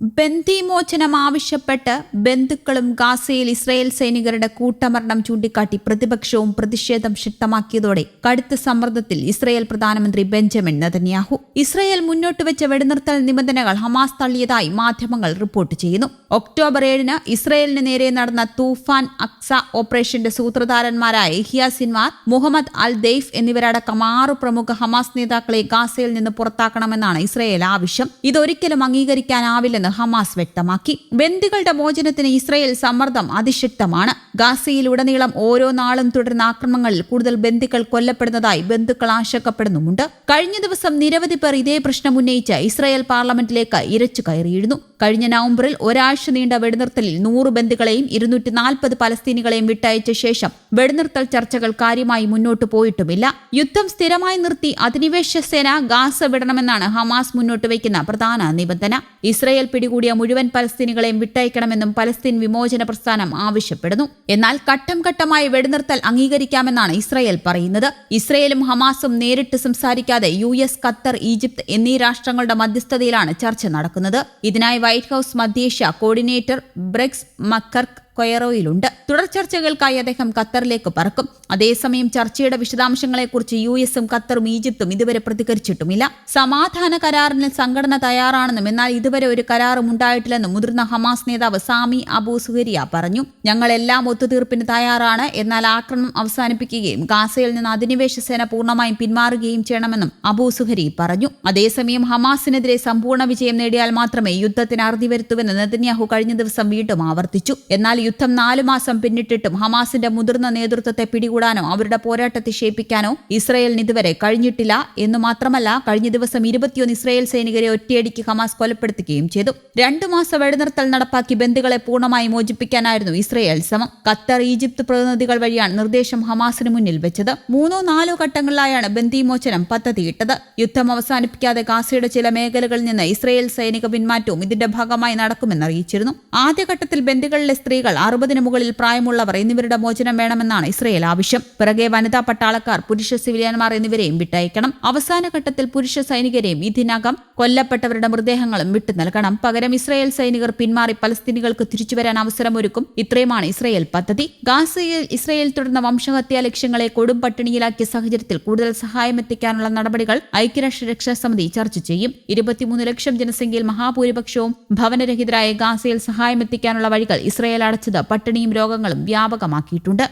ബന്ദിമോചനം ആവശ്യപ്പെട്ട് ബന്ധുക്കളും ഗാസയിൽ ഇസ്രായേൽ സൈനികരുടെ കൂട്ടമരണം ചൂണ്ടിക്കാട്ടി പ്രതിപക്ഷവും പ്രതിഷേധം ശക്തമാക്കിയതോടെ കടുത്ത സമ്മർദ്ദത്തിൽ ഇസ്രായേൽ പ്രധാനമന്ത്രി ബെഞ്ചമിൻ നെതന്യാഹു. ഇസ്രായേൽ മുന്നോട്ട് വെച്ച വെടിനിർത്തൽ നിബന്ധനകൾ ഹമാസ് തള്ളിയതായി മാധ്യമങ്ങൾ റിപ്പോർട്ട് ചെയ്യുന്നു. ഒക്ടോബർ ഏഴിന് ഇസ്രായേലിന് നേരെ നടന്ന തൂഫാൻ അക്സ ഓപ്പറേഷന്റെ സൂത്രധാരന്മാരായ Yahya Sinwar Mohammed Al Deif എന്നിവരടക്കം ആറ് പ്രമുഖ ഹമാസ് നേതാക്കളെ ഗാസയിൽ നിന്ന് പുറത്താക്കണമെന്നാണ് ഇസ്രായേൽ ആവശ്യം. ഇതൊരിക്കലും അംഗീകരിക്കാനാവില്ലെന്ന് ഹമാസ് വ്യക്തമാക്കി. ബന്ദികളുടെ മോചനത്തിന് ഇസ്രയേൽ സമ്മർദ്ദം അതിശക്തമാണ്. ഗാസയിലുടനീളം ഓരോ നാളും തുടരുന്ന ആക്രമണങ്ങളിൽ കൂടുതൽ ബന്ദുക്കൾ കൊല്ലപ്പെടുന്നതായി ബന്ധുക്കൾ ആശങ്കപ്പെടുന്നുമുണ്ട്. കഴിഞ്ഞ ദിവസം നിരവധി പേർ ഇതേ പ്രശ്നം ഉന്നയിച്ച് ഇസ്രയേൽ പാർലമെന്റിലേക്ക് ഇരച്ചു കയറിയിരുന്നു. കഴിഞ്ഞ നവംബറിൽ ഒരാഴ്ച നീണ്ട വെടിനിർത്തലിൽ നൂറ് ബന്ധുക്കളെയും ഇരുന്നൂറ്റി നാൽപ്പത് പലസ്തീനികളെയും വിട്ടയച്ച ശേഷം വെടിനിർത്തൽ ചർച്ചകൾ കാര്യമായി മുന്നോട്ടു പോയിട്ടുമില്ല. യുദ്ധം സ്ഥിരമായി നിർത്തി അധിനിവേശ സേന ഗാസ വിടണമെന്നാണ് ഹമാസ് മുന്നോട്ട് വയ്ക്കുന്ന പ്രധാന നിബന്ധന. ഇസ്രയേൽ പിടികൂടിയ മുഴുവൻ പലസ്തീനികളെയും വിട്ടയക്കണമെന്നും പലസ്തീൻ വിമോചന പ്രസ്ഥാനം ആവശ്യപ്പെടുന്നു. എന്നാൽ ഘട്ടം ഘട്ടമായി വെടിനിർത്തൽ അംഗീകരിക്കാമെന്നാണ് ഇസ്രയേൽ പറയുന്നത്. ഇസ്രയേലും ഹമാസും നേരിട്ട് സംസാരിക്കാതെ യു എസ് ഖത്തർ ഈജിപ്ത് എന്നീ രാഷ്ട്രങ്ങളുടെ മധ്യസ്ഥതയിലാണ് ചർച്ച നടക്കുന്നത്. ഇതിനായി വൈറ്റ് ഹൌസ് മധ്യേഷ്യ കോർഡിനേറ്റർ ബ്രെക്സ് മക്കർക്ക് കൊയറോയിലുണ്ട്. തുടർ ചർച്ചകൾക്കായി അദ്ദേഹം ഖത്തറിലേക്ക് പറക്കും. അതേസമയം ചർച്ചയുടെ വിശദാംശങ്ങളെക്കുറിച്ച് യു എസും ഖത്തറും ഈജിപ്തും ഇതുവരെ പ്രതികരിച്ചിട്ടുമില്ല. സമാധാന കരാറിന് സംഘടന തയ്യാറാണെന്നും എന്നാൽ ഇതുവരെ ഒരു കരാറും ഉണ്ടായിട്ടില്ലെന്നും മുതിർന്ന ഹമാസ് നേതാവ് സാമി അബു സുഹരിയ പറഞ്ഞു. ഞങ്ങളെല്ലാം ഒത്തുതീർപ്പിന് തയ്യാറാണ്. എന്നാൽ ആക്രമണം അവസാനിപ്പിക്കുകയും ഗാസയിൽ നിന്ന് അധിനിവേശ സേന പൂർണമായും പിന്മാറുകയും ചെയ്യണമെന്നും അബു സുഹരി പറഞ്ഞു. അതേസമയം ഹമാസിനെതിരെ സമ്പൂർണ വിജയം നേടിയാൽ മാത്രമേ യുദ്ധത്തിന് അറുതി വരുത്തുവെന്ന് നെതന്യാഹു കഴിഞ്ഞ ദിവസം വീണ്ടും ആവർത്തിച്ചു. എന്നാൽ യുദ്ധം നാലു മാസം പിന്നിട്ടിട്ടും ഹമാസിന്റെ മുതിർന്ന നേതൃത്വത്തെ പിടികൂടാനോ അവരുടെ പോരാട്ടത്തെ ക്ഷേപ്പിക്കാനോ ഇസ്രയേലിന് ഇതുവരെ കഴിഞ്ഞിട്ടില്ല എന്ന് മാത്രമല്ല കഴിഞ്ഞ ദിവസം ഇരുപത്തിയൊന്ന് ഇസ്രയേൽ സൈനികരെ ഒറ്റയടിക്ക് ഹമാസ് കൊലപ്പെടുത്തുകയും ചെയ്തു. രണ്ടു മാസം വെടിനിർത്തൽ നടപ്പാക്കി ബന്ധുക്കളെ പൂർണമായി മോചിപ്പിക്കാനായിരുന്നു ഇസ്രയേൽ ശ്രമം. ഖത്തർ ഈജിപ്ത് പ്രതിനിധികൾ വഴിയാണ് നിർദ്ദേശം ഹമാസിന് മുന്നിൽ വെച്ചത്. മൂന്നോ നാലോ ഘട്ടങ്ങളിലായാണ് ബന്ദിമോചനം പദ്ധതിയിട്ടത് യുദ്ധം അവസാനിപ്പിക്കാതെ ഗാസയുടെ ചില മേഖലകളിൽ നിന്ന് ഇസ്രയേൽ സൈനിക പിന്മാറ്റവും ഇതിന്റെ ഭാഗമായി നടക്കുമെന്ന് അറിയിച്ചിരുന്നു. ആദ്യഘട്ടത്തിൽ ബന്ദികളിലെ സ്ത്രീകൾ അറുപതിനു മുകളിൽ പ്രായമുള്ളവർ എന്നിവരുടെ മോചനം വേണമെന്നാണ് ഇസ്രയേൽ ആവശ്യം. പിറകെ വനിതാ പട്ടാളക്കാർ പുരുഷ സിവിലിയന്മാർ എന്നിവരെയും വിട്ടയക്കണം. അവസാന ഘട്ടത്തിൽ പുരുഷ സൈനികരെയും ഇതിനകം കൊല്ലപ്പെട്ടവരുടെ മൃതദേഹങ്ങളും വിട്ടു നൽകണം. പകരം ഇസ്രയേൽ സൈനികർ പിന്മാറി പലസ്തീനികൾക്ക് തിരിച്ചുവരാൻ അവസരമൊരുക്കും. ഇത്രയുമാണ് ഇസ്രയേൽ പദ്ധതി. ഗാസയിൽ ഇസ്രയേൽ തുടർന്ന വംശഹത്യാ ലക്ഷ്യങ്ങളെ കൊടും പട്ടിണിയിലാക്കിയ സാഹചര്യത്തിൽ കൂടുതൽ സഹായം എത്തിക്കാനുള്ള നടപടികൾ ഐക്യരാഷ്ട്ര രക്ഷാ സമിതി ചർച്ച ചെയ്യും. ഇരുപത്തിമൂന്ന് ലക്ഷം ജനസംഖ്യയിൽ മഹാഭൂരിപക്ഷവും ഭവനരഹിതരായ ഗാസയിൽ സഹായം എത്തിക്കാനുള്ള വഴികൾ ഇസ്രയേൽ അടച്ചത് പട്ടിണിയും രോഗങ്ങളും വ്യാപകമാക്കിയിട്ടുണ്ട്.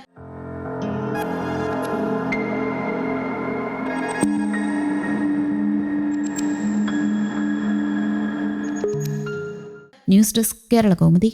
News desk Kerala Kaumudi.